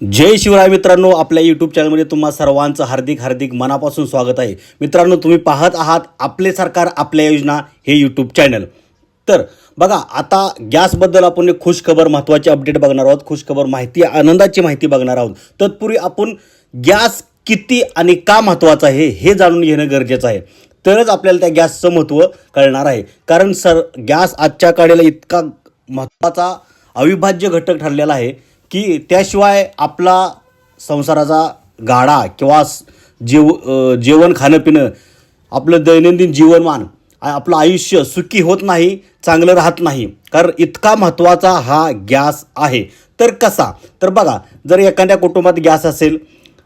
जय शिवराय मित्रांनो आपल्या यूट्यूब चॅनलमध्ये तुम्हा सर्वांचं हार्दिक हार्दिक मनापासून स्वागत आहे. मित्रांनो तुम्ही पाहत आहात आपले सरकार आपल्या योजना हे यूट्यूब चॅनल तर बघा आता गॅसबद्दल आपण एक खुशखबर महत्त्वाची अपडेट बघणार आहोत. खुशखबर माहिती आनंदाची माहिती बघणार आहोत. तत्पूर्वी आपण गॅस किती आणि का महत्त्वाचा आहे हे जाणून घेणं गरजेचं आहे. तरच आपल्याला त्या गॅसचं महत्त्व कळणार आहे. कारण सर गॅस आजच्या काळेला इतका महत्त्वाचा अविभाज्य घटक ठरलेला आहे. की त्याशिवाय आपला संसाराचा गाडा किंवा जेव जेवण खाणं पिणं आपलं दैनंदिन जीवनमान आपलं आयुष्य सुखी होत नाही चांगलं राहत नाही. कारण इतका महत्त्वाचा हा गॅस आहे. तर कसा? तर बघा जर एखाद्या कुटुंबात गॅस असेल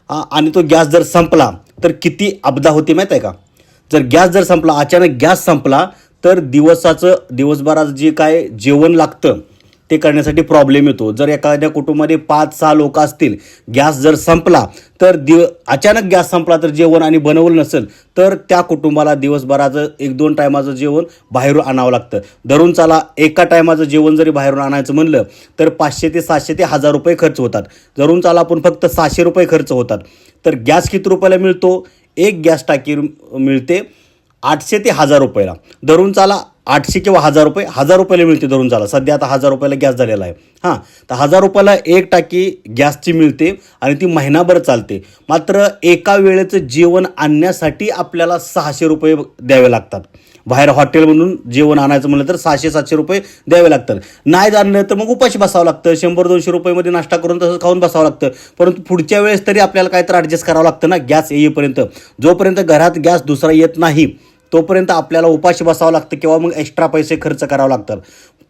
आणि तो गॅस जर संपला तर किती अपदा होती माहीत आहे का? जर गॅस जर संपला अचानक गॅस संपला तर दिवसाचं दिवसभराचं जे काय जेवण लागतं ते करण्यासाठी प्रॉब्लेम येतो. जर एखाद्या कुटुंबामध्ये पाच सहा लोक असतील गॅस जर संपला तर दिव अचानक गॅस संपला तर जेवण आणि बनवलं नसेल तर त्या कुटुंबाला दिवसभराचं एक दोन टायमाचं जेवण बाहेरून आणावं लागतं. धरून चाला एका टायमाचं जेवण जरी बाहेरून आणायचं म्हणलं तर पाचशे ते सातशे ते हजार रुपये खर्च होतात. धरून चाला आपण फक्त सहाशे रुपये खर्च होतात. तर गॅस किती रुपयाला मिळतो? एक गॅस टाकी मिळते आठशे ते हजार रुपयाला. धरून चाला आठशे किंवा हजार रुपये हजार रुपयाला मिळते धरून चाला सध्या आता हजार रुपयाला गॅस झालेला आहे. हां तर हजार रुपयाला एक टाकी गॅसची मिळते आणि ती महिनाभर चालते. मात्र एका वेळेचं जेवण आणण्यासाठी आपल्याला सहाशे रुपये द्यावे लागतात. बाहेर हॉटेलमधून जेवण आणायचं म्हणलं तर सहाशे सातशे रुपये द्यावे लागतात. नाही आणलं तर मग उपाशी बसावं लागतं. शंभर दोनशे रुपयेमध्ये नाश्ता करून तसं खाऊन बसावं लागतं. परंतु पुढच्या वेळेस तरी आपल्याला काहीतरी ॲडजस्ट करावं लागतं ना. गॅस येईपर्यंत. जोपर्यंत घरात गॅस दुसरा येत नाही तोपर्यंत आपल्याला उपाशी बसावं लागतं किंवा मग एक्स्ट्रा पैसे खर्च करावं लागतात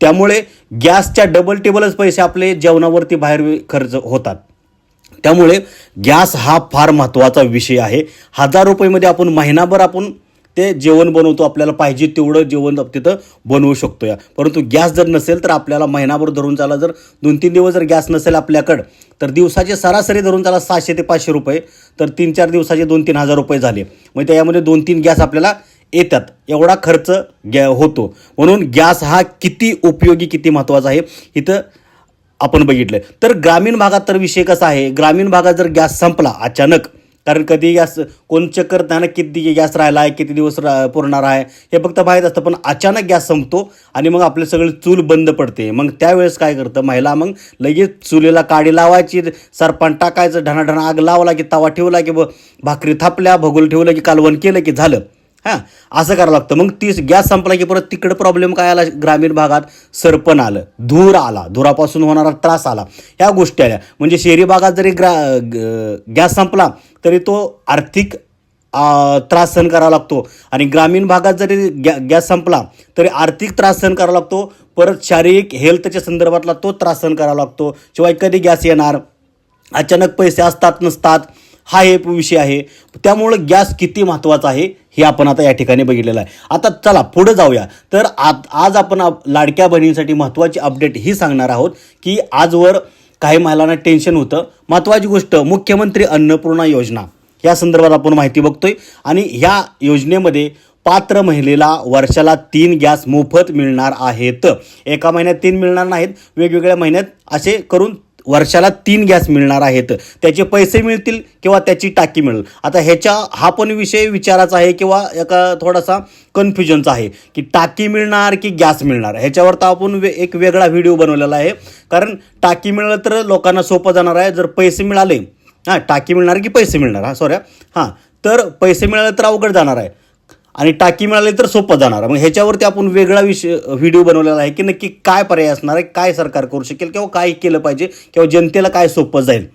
त्यामुळे गॅसच्या डबल टेबलच पैसे आपले जेवणावरती बाहेर खर्च होतात. त्यामुळे गॅस हा फार महत्त्वाचा विषय आहे. हजार रुपयेमध्ये आपण महिनाभर आपण ते जेवण बनवतो आपल्याला पाहिजे तेवढं जेवण तिथं बनवू शकतो. या परंतु गॅस जर नसेल तर आपल्याला महिनाभर धरून चाला जर दोन तीन दिवस जर गॅस नसेल आपल्याकडं तर दिवसाचे सरासरी धरून चाला सहाशे ते पाचशे रुपये तर तीन चार दिवसाचे दोन तीन हजार रुपये झाले. म्हणजे मग त्याच्यामध्ये दोन तीन गॅस आपल्याला येतात. एवढा खर्च गॅ होतो. म्हणून गॅस हा किती उपयोगी किती महत्त्वाचा आहे इथं आपण बघितलं तर ग्रामीण भागात तर विषय कसा आहे? ग्रामीण भागात जर गॅस संपला अचानक कारण कधी गॅस कोण चक्कर त्यानं किती गॅस राहिला आहे किती दिवस रा पुरणार आहे हे फक्त माहीत असतं पण अचानक गॅस संपतो आणि मग आपले सगळे चूल बंद पडते. मग त्यावेळेस काय करतं महिला मग लगेच चुलीला काडी लावायची सरपण टाकायचं ढणाढणा आग लावला की तवा ठेवला की ब भाकरी थापल्या भगोल ठेवलं की कालवण केलं की झालं. हां असं करावं लागतं. मग ती गॅस संपला की परत तिकडं प्रॉब्लेम काय आला? ग्रामीण भागात सरपण आलं. धूर आला. धुरापासून होणारा त्रास आला. ह्या गोष्टी आल्या. म्हणजे शहरी भागात जरी ग्रा ग- गॅस संपला तरी तो आर्थिक त्रास सहन करावा लागतो. आणि ग्रामीण भागात जरी गॅ गॅस संपला तरी आर्थिक त्रास सहन करावा लागतो. परत शारीरिक हेल्थच्या संदर्भातला तो त्रास सहन करावा लागतो. शिवाय कधी गॅस येणार? अचानक पैसे असतात नसतात. हा एक विषय आहे. त्यामुळं गॅस किती महत्त्वाचा आहे हे आपण आता या ठिकाणी बघितलेलं आहे. आता चला पुढे जाऊया. तर आत आज आपण आप- लाडक्या बहिणींसाठी महत्त्वाची अपडेट ही सांगणार आहोत की आजवर काही महिलांना टेन्शन होतं. महत्त्वाची गोष्ट मुख्यमंत्री अन्नपूर्णा योजना. या संदर्भात आपण माहिती बघतोय. आणि ह्या योजनेमध्ये पात्र महिलेला वर्षाला तीन गॅस मोफत मिळणार आहेत. एका महिन्यात तीन मिळणार नाहीत. वेगवेगळ्या महिन्यात असे करून वर्षाला तीन गॅस मिळणार आहेत. त्याचे पैसे मिळतील किंवा त्याची टाकी मिळेल. आता ह्याच्या हा पण विषय विचाराचा आहे किंवा एका थोडासा कन्फ्युजनचा आहे की टाकी मिळणार की गॅस मिळणार? ह्याच्यावर तर आपण वे एक वेगळा व्हिडिओ बनवलेला आहे. कारण टाकी मिळालं तर लोकांना सोपं जाणार आहे. जर पैसे मिळाले हां टाकी मिळणार की पैसे मिळणार? हां सॉरी हां तर पैसे मिळाले तर अवघड जाणार आहे. आणि टाकी मिळाली तर सोपं जाणार. मग ह्याच्यावरती आपण वेगळा विषय व्हिडिओ बनवलेला आहे की नक्की काय पर्याय असणार आहे काय सरकार करू शकेल किंवा काय केलं पाहिजे किंवा जनतेला काय सोपं जाईल.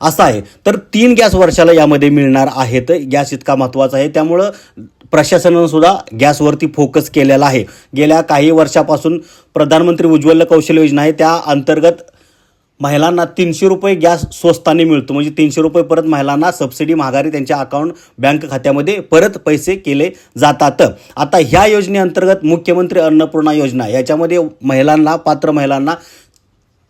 असं आहे. तर तीन गॅस वर्षाला यामध्ये मिळणार आहेत. गॅस इतका महत्त्वाचा आहे. त्यामुळं प्रशासनानं सुद्धा गॅसवरती फोकस केलेला आहे. गेल्या काही वर्षापासून प्रधानमंत्री उज्ज्वल कौशल्य योजना आहे. त्या अंतर्गत महिलांना तीनशे रुपये गॅस स्वस्ताने मिळतो. म्हणजे तीनशे रुपये परत महिलांना सबसिडी माघारी त्यांच्या अकाउंट बँक खात्यामध्ये परत पैसे केले जातात. आता ह्या योजनेअंतर्गत मुख्यमंत्री अन्नपूर्णा योजना याच्यामध्ये महिलांना पात्र महिलांना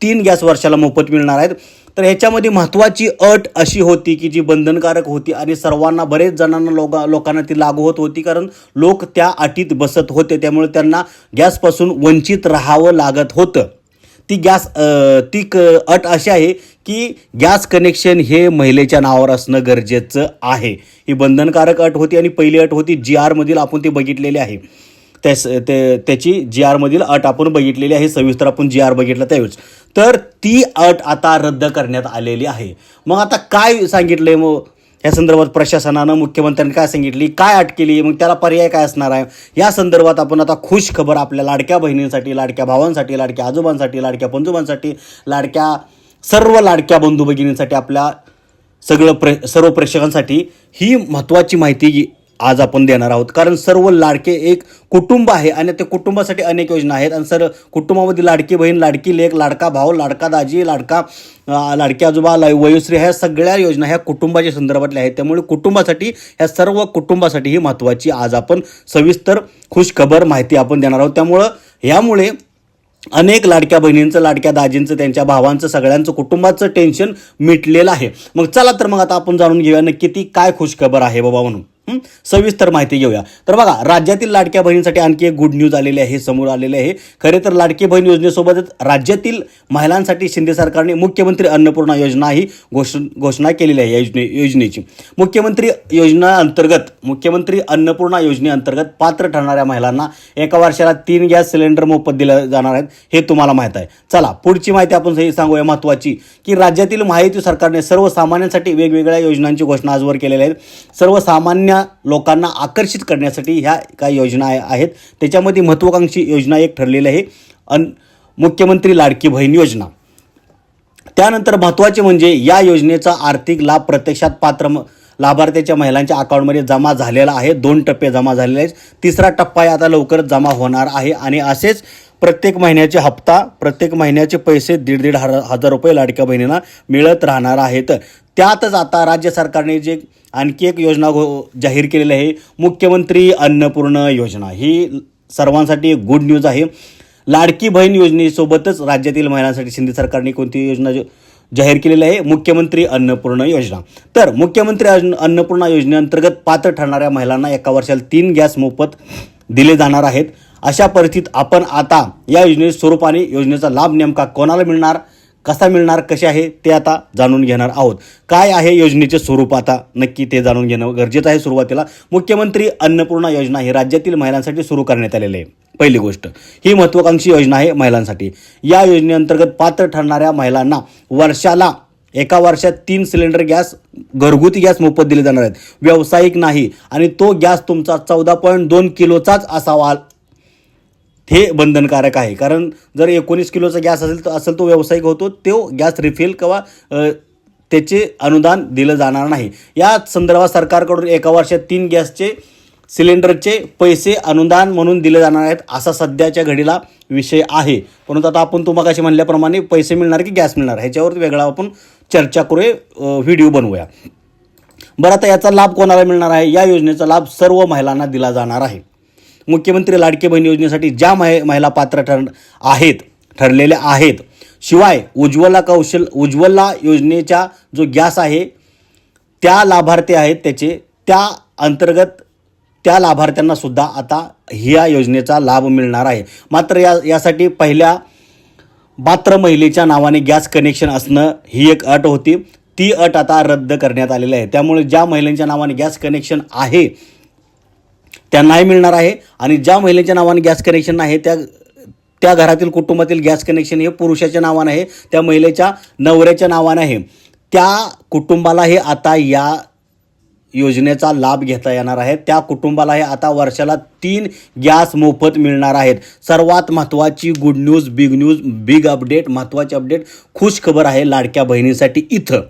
तीन गॅस वर्षाला मोफत मिळणार आहेत. तर ह्याच्यामध्ये महत्त्वाची अट अशी होती की जी बंधनकारक होती आणि सर्वांना बरेच जणांना लोक लोकांना ती लागू होत होती कारण लोक त्या अटीत बसत होते. त्यामुळे त्यांना गॅसपासून वंचित राहावं लागत होतं. ती गॅस ती क अट अशी आहे की गॅस कनेक्शन हे महिलेच्या नावावर असणं गरजेचं आहे. ही बंधनकारक अट होती आणि पहिली अट होती जी आरमधील आपण ती बघितलेली आहे. त्यास ते त्याची जी आरमधील अट आपण बघितलेली आहे. सविस्तर आपण जी आर बघितलं त्यावेळेस. तर ती अट आता रद्द करण्यात आलेली आहे. मग आता काय सांगितलं आहे मग या संदर्भात प्रशासनानं मुख्यमंत्र्यांनी काय सांगितली काय अट केली मग त्याला पर्याय काय असणार आहे? या संदर्भात आपण आता खुश खबर आपल्या लाडक्या बहिणींसाठी लाडक्या भावांसाठी लाडक्या आजोबांसाठी लाडक्या पंजोबांसाठी लाडक्या सर्व लाडक्या बंधू भगिनींसाठी आपल्या सगळं प्रे सर्व प्रेक्षकांसाठी ही महत्त्वाची माहिती आज आपण देणार आहोत. कारण सर्व लाडके एक कुटुंब आहे आणि त्या कुटुंबासाठी अनेक योजना आहेत. आणि सर कुटुंबामध्ये लाडकी बहीण लाडकी लेख लाडका भाऊ लाडका दाजी लाडका अं, लाडकी आजोबा ला- वयोश्री ह्या सगळ्या योजना ह्या कुटुंबाच्या संदर्भातल्या आहेत. त्यामुळे कुटुंबासाठी ह्या सर्व कुटुंबासाठी ही महत्त्वाची आज आपण सविस्तर खुशखबर माहिती आपण देणार आहोत. त्यामुळं यामुळे अनेक लाडक्या बहिणींचं लाडक्या दाजींचं त्यांच्या भावांचं सगळ्यांचं कुटुंबाचं टेन्शन मिटलेलं आहे. मग चला तर मग आता आपण जाणून घेऊया नक्की ती काय खुशखबर आहे बाबा म्हणून. सविस्तर माहिती घेऊया. तर बघा राज्यातील लाडक्या बहिणींसाठी आणखी एक गुड न्यूज आलेली आहे समोर आलेले आहे. खरे तर लाडकी बहीण योजनेसोबतच राज्यातील महिलांसाठी शिंदे सरकारने मुख्यमंत्री अन्नपूर्णा योजना ही घोष घोषणा केलेली आहे या योजने योजनेची. मुख्यमंत्री योजना अंतर्गत मुख्यमंत्री अन्नपूर्णा योजनेअंतर्गत पात्र ठरणाऱ्या महिलांना एका वर्षाला तीन गॅस सिलेंडर मोफत दिले जाणार आहेत हे तुम्हाला माहीत आहे. चला पुढची माहिती आपण सही सांगूया महत्त्वाची की राज्यातील माहिती सरकारने सर्वसामान्यांसाठी वेगवेगळ्या योजनांची घोषणा आजवर केलेल्या आहेत. सर्वसामान्य लोकांना आकर्षित करण्यासाठी ह्या काही योजना आहेत. त्याच्यामध्ये महत्त्वाकांक्षी योजना एक ठरलेली आहे. अन मुख्यमंत्री लाडकी बहीण योजना. त्यानंतर महत्त्वाचे म्हणजे या योजनेचा आर्थिक लाभ प्रत्यक्षात पात्र म- लाभार्थ्याच्या महिलांच्या अकाउंटमध्ये जमा झालेला आहे. दोन टप्पे जमा झालेले आहेत. तिसरा टप्पा आता लवकरच जमा होणार आहे. आणि असेच प्रत्येक महिन्याचे हप्ता प्रत्येक महिन्याचे पैसे दीड दीड हजार हजार रुपये लाडक्या बहिणींना मिळत राहणार आहेत. त्यातच आता राज्य सरकारने जे आणखी एक योजना घो जाहीर केलेली आहे मुख्यमंत्री अन्नपूर्ण योजना. ही सर्वांसाठी एक गुड न्यूज आहे. लाडकी बहीण योजनेसोबतच राज्यातील महिलांसाठी शिंदे सरकारने कोणती योजना जाहीर केलेली आहे? मुख्यमंत्री अन्नपूर्ण योजना. तर मुख्यमंत्री अन्न- अन्नपूर्णा योजनेअंतर्गत पात्र ठरणाऱ्या महिलांना एका वर्षाला तीन गॅस मोफत दिले जाणार आहेत. अशा परिस्थितीत आपण आता या योजने स्वरूपाने योजनेचा लाभ नेमका कोणाला मिळणार? कसा मिळणार कसे आहे ते आता जाणून घेणार आहोत. काय आहे योजनेचे स्वरूप आता? नक्की ते जाणून घेणं गरजेचं आहे सुरुवातीला. मुख्यमंत्री अन्नपूर्णा योजना ही राज्यातील महिलांसाठी सुरू करण्यात आलेली आहे. पहिली गोष्ट ही महत्त्वाकांक्षी योजना आहे महिलांसाठी. या योजनेअंतर्गत पात्र ठरणाऱ्या महिलांना वर्षाला एका वर्षात तीन सिलेंडर गॅस घरगुती गॅस मोफत दिले जाणार आहेत. व्यावसायिक नाही आणि तो गॅस तुमचा चौदा पॉईंट दोन किलोचाच असावा हे बंधनकारक आहे. कारण जर एकोणीस किलोचा गॅस असेल तर असेल तो व्यावसायिक होतो तो गॅस रिफिल किंवा त्याचे अनुदान दिलं जाणार नाही. या संदर्भात सरकारकडून एका वर्षात तीन गॅसचे सिलेंडरचे पैसे अनुदान म्हणून दिले जाणार आहेत असा सध्याच्या घडीला विषय आहे. परंतु आता आपण तुम्हाला कशी म्हणल्याप्रमाणे पैसे मिळणार की गॅस मिळणार ह्याच्यावर वेगळा आपण चर्चा करूया व्हिडिओ बनवूया. बरं आता याचा लाभ कोणाला मिळणार आहे? या योजनेचा लाभ सर्व महिलांना दिला जाणार आहे. मुख्यमंत्री लाडकी बहीण योजनेसाठी ज्या महि महिला पात्र ठर आहेत ठरलेल्या आहेत शिवाय उज्ज्वला कौशल उज्ज्वला योजनेचा जो गॅस आहे त्या लाभार्थी आहेत त्याचे त्या अंतर्गत त्या लाभार्थ्यांना सुद्धा आता ह्या योजनेचा लाभ मिळणार आहे. मात्र या यासाठी पहिल्या पात्र महिलेच्या नावाने गॅस कनेक्शन असणं ही एक अट होती. ती अट आता रद्द करण्यात आलेली आहे. त्यामुळे ज्या महिलांच्या नावाने गॅस कनेक्शन आहे त्यांनाही मिळणार आहे आणि ज्या महिलेच्या नावाने गॅस कनेक्शन आहे त्या त्या घरातील कुटुंबातील गॅस कनेक्शन हे पुरुषाच्या नावानं आहे त्या महिलेच्या नवऱ्याच्या नावानं आहे. त्या कुटुंबाला हे आता या योजनेचा लाभ घेता येणार आहे. त्या कुटुंबाला हे आता वर्षाला तीन गॅस मोफत मिळणार आहेत. सर्वात महत्त्वाची good news big news big update महत्त्वाची अपडेट खुश खबर आहे लाडक्या बहिणीसाठी इथं.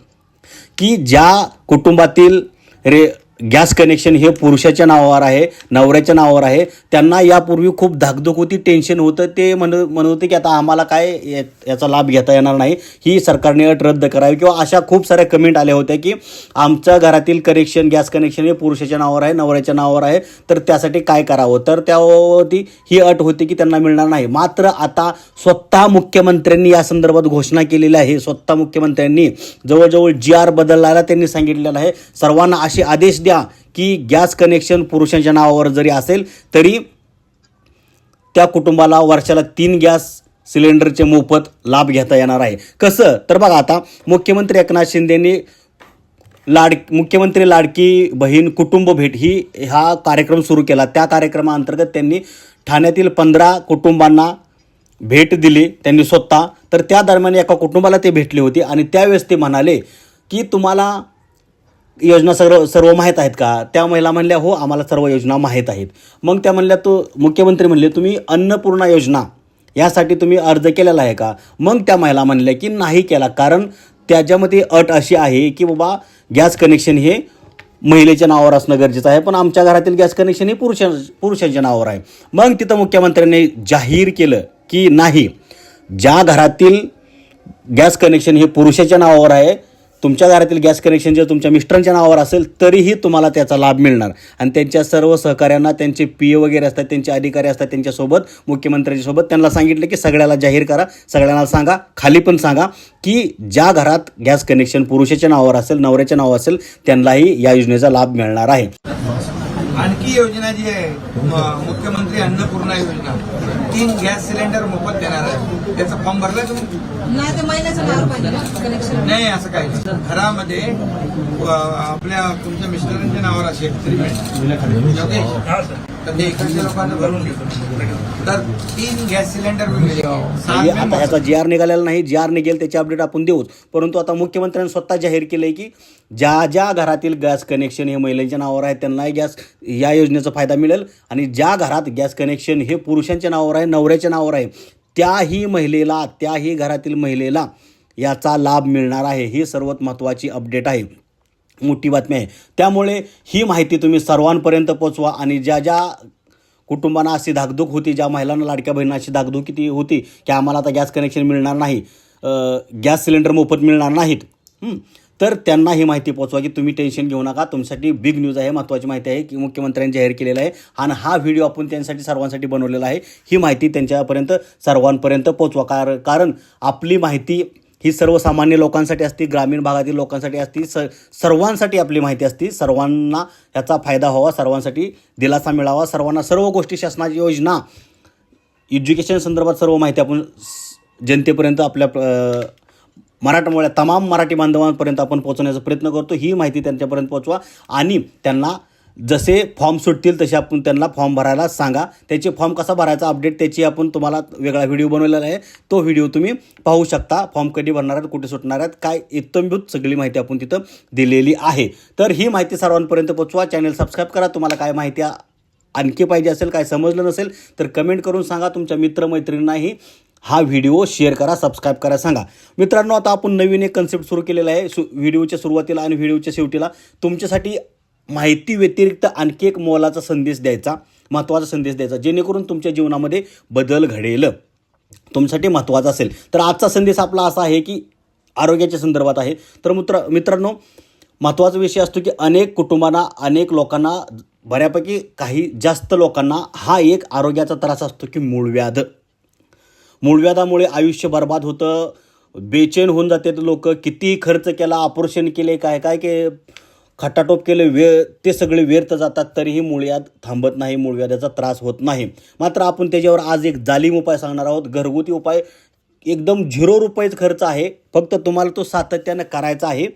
की ज्या कुटुंबातील रे गॅस कनेक्शन हे पुरुषाच्या नावावर आहे नवऱ्याच्या नावावर आहे. त्यांना यापूर्वी खूप धाकधूक होती टेन्शन होतं. ते म्हण म्हणत होते की आता आम्हाला काय या- याचा लाभ घेता येणार नाही. ही सरकारने अट रद्द करावी. किंवा अशा खूप साऱ्या कमेंट आल्या होत्या की आमच्या घरातील कनेक्शन गॅस कनेक्शन हे पुरुषाच्या नावावर आहे नवऱ्याच्या नावावर आहे. तर त्यासाठी काय करावं? तर त्यावरती ही अट होती की त्यांना मिळणार नाही. मात्र आता स्वतः मुख्यमंत्र्यांनी या संदर्भात घोषणा केलेली आहे. स्वतः मुख्यमंत्र्यांनी जवळजवळ जी आर बदलायला त्यांनी सांगितलेलं आहे. सर्वांना असे आदेश द्या. की गॅस कनेक्शन पुरुषांच्या नावावर जरी असेल तरी त्या कुटुंबाला वर्षाला तीन गॅस सिलेंडरचे मोफत लाभ घेता येणार आहे. कसं? तर बघा आता मुख्यमंत्री एकनाथ शिंदेनी लाड मुख्यमंत्री लाडकी बहीण कुटुंब भेट ही हा कार्यक्रम सुरू केला. त्या कार्यक्रमाअंतर्गत त्यांनी ठाण्यातील पंधरा कुटुंबांना भेट दिली त्यांनी स्वतः. तर त्या दरम्यान एका कुटुंबाला ते भेटले होते आणि त्यावेळेस ते म्हणाले की तुम्हाला योजना सर्व सर्व माहीत आहेत का? त्या महिला म्हणल्या हो आम्हाला सर्व योजना माहीत आहेत. मग त्या म्हणल्या तो मुख्यमंत्री म्हणले तुम्ही अन्नपूर्णा योजना यासाठी तुम्ही अर्ज केलेला आहे का? मग त्या महिला म्हणल्या की नाही केला कारण त्याच्यामध्ये अट अशी आहे की बाबा गॅस कनेक्शन हे महिलेच्या नावावर असणं गरजेचं आहे पण आमच्या घरातील गॅस कनेक्शन हे पुरुषा पुरुषांच्या नावावर आहे. मग तिथं मुख्यमंत्र्यांनी जाहीर केलं की नाही ज्या घरातील गॅस कनेक्शन हे पुरुषाच्या नावावर आहे तुमच्या घरातील गॅस कनेक्शन जर तुमच्या मिस्टरांच्या नावावर असेल तरीही तुम्हाला त्याचा लाभ मिळणार. आणि त्यांच्या सर्व सहकाऱ्यांना त्यांचे पी ए वगैरे असतात त्यांचे अधिकारी असतात त्यांच्यासोबत मुख्यमंत्र्यांच्यासोबत त्यांना सांगितलं की सगळ्याला जाहीर करा सगळ्यांना सांगा खाली पण सांगा की ज्या घरात गॅस कनेक्शन पुरुषाच्या नावावर असेल नवऱ्याच्या नावावर असेल त्यांनाही या योजनेचा लाभ मिळणार आहे. आणखी योजना जी आहे मुख्यमंत्री अन्नपूर्णा योजना तीन गॅस सिलेंडर मोफत देणार आहे. त्याचा फॉर्म भरला तुम्ही? नाही ते महिन्याचं नाव पाहिजे ना कनेक्शन नाही असं काही नाही. घरामध्ये आपल्या तुमच्या मिस्टरांच्या नावावर असेल तरी मिळेल. योगेश? तर ते एखाद्या लोकांना भरून घेतो तर तीन गॅस सिलेंडर भी मिळेल सहा आता. ह्याचा जी आर निघालेला नाही जी आर निघेल त्याची अपडेट आपण देऊच परंतु आता मुख्यमंत्र्यांनी स्वतः जाहीर केलं की ज्या ज्या घरातील गॅस कनेक्शन हे महिलांच्या नावावर आहे त्यांनाही गॅस या योजनेचा फायदा मिळेल आणि ज्या घरात गॅस कनेक्शन हे पुरुषांच्या नावावर आहे नवऱ्याच्या नावावर आहे त्याही महिलेला त्याही घरातील महिलेला याचा लाभ मिळणार आहे ही सर्वात महत्त्वाची अपडेट आहे मोठी बातमी आहे. त्यामुळे ही माहिती तुम्ही सर्वांपर्यंत पोचवा आणि ज्या ज्या कुटुंबांना अशी धाकधूक होती ज्या महिलांना लाडक्या बहिणींना अशी धाकधूक किती होती की आम्हाला आता गॅस कनेक्शन मिळणार नाही गॅस सिलेंडर मोफत मिळणार नाहीत तर त्यांना ही माहिती पोचवा की तुम्ही टेन्शन घेऊ नका. तुमच्यासाठी बिग न्यूज आहे महत्त्वाची माहिती आहे की मुख्यमंत्र्यांनी जाहीर केलेलं आहे आणि हा व्हिडिओ आपण त्यांच्यासाठी सर्वांसाठी बनवलेला आहे. ही माहिती त्यांच्यापर्यंत सर्वांपर्यंत पोचवा. कार कारण आपली माहिती ही सर्वसामान्य लोकांसाठी असती ग्रामीण भागातील लोकांसाठी असती स सर्वांसाठी आपली माहिती असती. सर्वांना याचा फायदा व्हावा सर्वांसाठी दिलासा मिळावा. सर्वांना सर्व गोष्टी शासनाची योजना एज्युकेशन संदर्भात सर्व माहिती आपण स- जनतेपर्यंत आपल्या मराठमोळ्या तमाम मराठी बांधवांपर्यंत आपण पोहोचवण्याचा प्रयत्न करतो. ही माहिती त्यांच्यापर्यंत पोहोचवा आणि त्यांना जसे फॉर्म सुटतील तसे आपण त्यांना फॉर्म भरायला सांगा. त्याचे फॉर्म कसा भरायचा अपडेट त्याची आपण तुम्हाला वेगळा व्हिडिओ बनवलेला आहे. तो व्हिडिओ तुम्ही पाहू शकता. फॉर्म कधी भरणार आहेत कुठे सुटणार आहेत काय इत्तमभूत सगळी माहिती आपण तिथं दिलेली आहे. तर ही माहिती सर्वांपर्यंत पोचवा चॅनल सबस्क्राईब करा. तुम्हाला काय माहिती आणखी पाहिजे असेल काय समजलं नसेल तर कमेंट करून सांगा. तुमच्या मित्रमैत्रिणींनाही हा व्हिडिओ शेअर करा सबस्क्राईब करा सांगा. मित्रांनो आता आपण नवीन एक कन्सेप्ट सुरू केलेला आहे. सु व्हिडिओच्या सुरुवातीला आणि व्हिडिओच्या शेवटीला. तुमच्यासाठी माहिती व्यतिरिक्त आणखी एक मोलाचा संदेश द्यायचा महत्त्वाचा संदेश द्यायचा जेणेकरून तुमच्या जीवनामध्ये बदल घडेल. तुमच्यासाठी महत्त्वाचा असेल. तर आजचा संदेश आपला असा आहे की आरोग्याच्या संदर्भात आहे. तर मित्र मित्रांनो महत्त्वाचा विषय असतो की अनेक कुटुंबांना अनेक लोकांना बऱ्यापैकी काही जास्त लोकांना हा एक आरोग्याचा त्रास असतो की मूळव्याध मूळव्याधामुळे आयुष्य बर्बाद होतं बेचैन होऊन जाते लोक कितीही खर्च केला ऑपरेशन केले काय काय के खटाटोप केले वेळ ते सगळे व्यर्थ जातात तरीही मूळव्याध थांबत नाही मूळव्याधाचा त्रास होत नाही. मात्र आपण त्याच्यावर आज एक जालीम उपाय सांगणार आहोत. घरगुती उपाय एकदम झिरो रुपयेच खर्च आहे. फक्त तुम्हाला तो सातत्यानं करायचा आहे.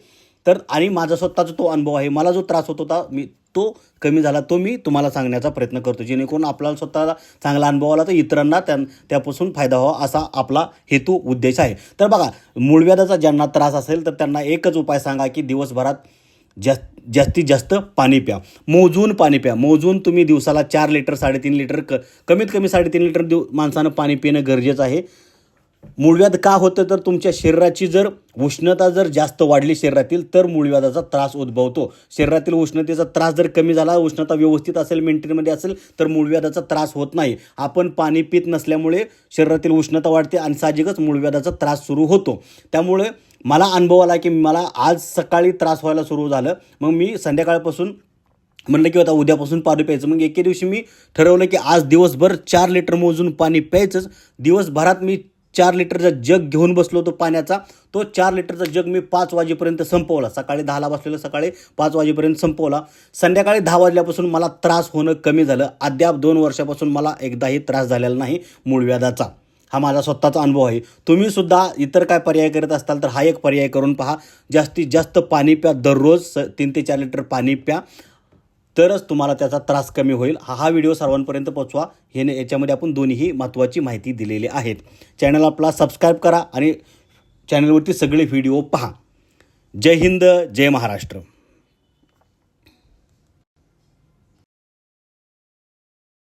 तर आणि माझा स्वतःचा तो अनुभव आहे. मला जो त्रास होत होता मी तो कमी झाला तो मी तुम्हाला सांगण्याचा प्रयत्न करतो. जेणेकरून आपल्याला स्वतःला चांगला अनुभव आला तर इतरांना त्या त्यापासून फायदा व्हावा असा आपला हेतू उद्देश आहे. तर बघा मूळव्याधाचा ज्यांना त्रास असेल तर त्यांना एकच उपाय सांगा की दिवसभरात जास्त जास्तीत जास्त पाणी प्या. मोजून पाणी प्या. मोजून तुम्ही दिवसाला चार लिटर साडेतीन लिटर क कमीत कमी साडेतीन लिटर दिव माणसानं पाणी पिणं गरजेचं आहे. मूळव्याध का होतं तर तुमच्या शरीराची जर उष्णता जर जास्त वाढली शरीरातील तर मूळव्याधाचा त्रास उद्भवतो. शरीरातील उष्णतेचा त्रास जर कमी झाला उष्णता व्यवस्थित असेल मेंटेनमध्ये असेल तर मूळव्याधाचा त्रास होत नाही. आपण पाणी पित नसल्यामुळे शरीरातील उष्णता वाढते आणि साहजिकच मूळव्याधाचा त्रास सुरू होतो. त्यामुळे मला अनुभव आला की मला आज सकाळी त्रास व्हायला सुरू झालं. मग मी संध्याकाळपासून म्हणलं की आता उद्यापासून पाणी प्यायचं. मग एके दिवशी मी ठरवलं की आज दिवसभर चार लिटर मोजून पाणी प्यायचंच. दिवसभरात मी चार लिटरचा जग घेऊन बसलो होतो पाण्याचा. तो चार लिटरचा जग मी पाच वाजेपर्यंत संपवला. सकाळी दहाला बसलेलं सकाळी पाच वाजेपर्यंत संपवला. संध्याकाळी दहा वाजल्यापासून मला त्रास होणं कमी झालं. अद्याप दोन वर्षापासून मला एकदाही त्रास झालेला नाही मूळव्याधाचा हा माझा स्वतःचा अनुभव आहे. तुम्ही सुद्धा इतर काय पर्याय करत असताल तर हा एक पर्याय करून पहा. जास्तीत जास्त पाणी प्या. दररोज स तीन ते चार लिटर पाणी प्या. तरच तुम्हाला त्याचा त्रास कमी होईल. हा हा व्हिडिओ सर्वांपर्यंत पोचवा हे याच्यामध्ये आपण दोन्हीही महत्त्वाची माहिती दिलेली आहेत. चॅनल आपला सबस्क्राईब करा आणि चॅनलवरती सगळे व्हिडिओ पहा. जय हिंद जय महाराष्ट्र.